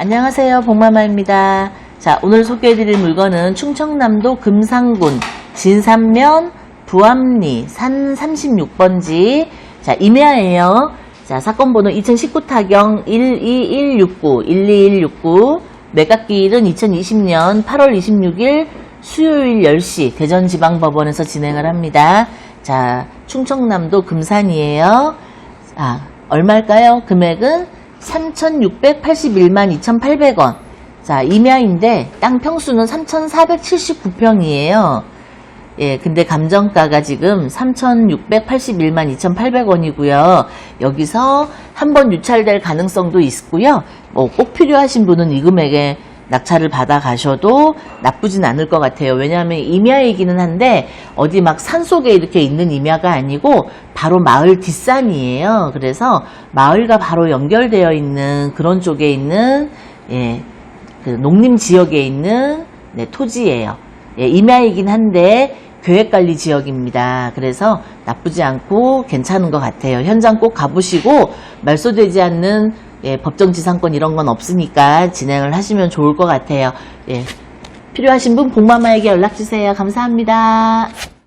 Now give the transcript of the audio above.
안녕하세요. 복마마입니다. 자, 오늘 소개해드릴 물건은 충청남도 금상군 진산면 부암리 산 36번지 자, 임야예요. 자, 사건 번호 2019 타경 12169 12169 매각기일은 2020년 8월 26일 수요일 10시 대전지방법원에서 진행을 합니다. 자, 충청남도 금산이에요. 아, 얼마일까요? 금액은 3,681만 2,800원. 자, 임야인데 땅 평수는 3,479평이에요. 예, 근데 감정가가 지금 3,681만 2,800원이고요. 여기서 한번 유찰될 가능성도 있고요. 뭐 꼭 필요하신 분은 이 금액에 낙찰을 받아 가셔도 나쁘진 않을 것 같아요. 왜냐하면 임야이기는 한데 어디 막 산속에 이렇게 있는 임야가 아니고 바로 마을 뒷산이에요. 그래서 마을과 바로 연결되어 있는 그런 쪽에 있는 예, 그 농림 지역에 있는 네, 토지예요. 예, 임야이긴 한데 계획관리 지역입니다. 그래서 나쁘지 않고 괜찮은 것 같아요. 현장 꼭 가보시고 말소되지 않는 예, 법정지상권 이런 건 없으니까 진행을 하시면 좋을 것 같아요. 예, 필요하신 분 복마마에게 연락 주세요. 감사합니다.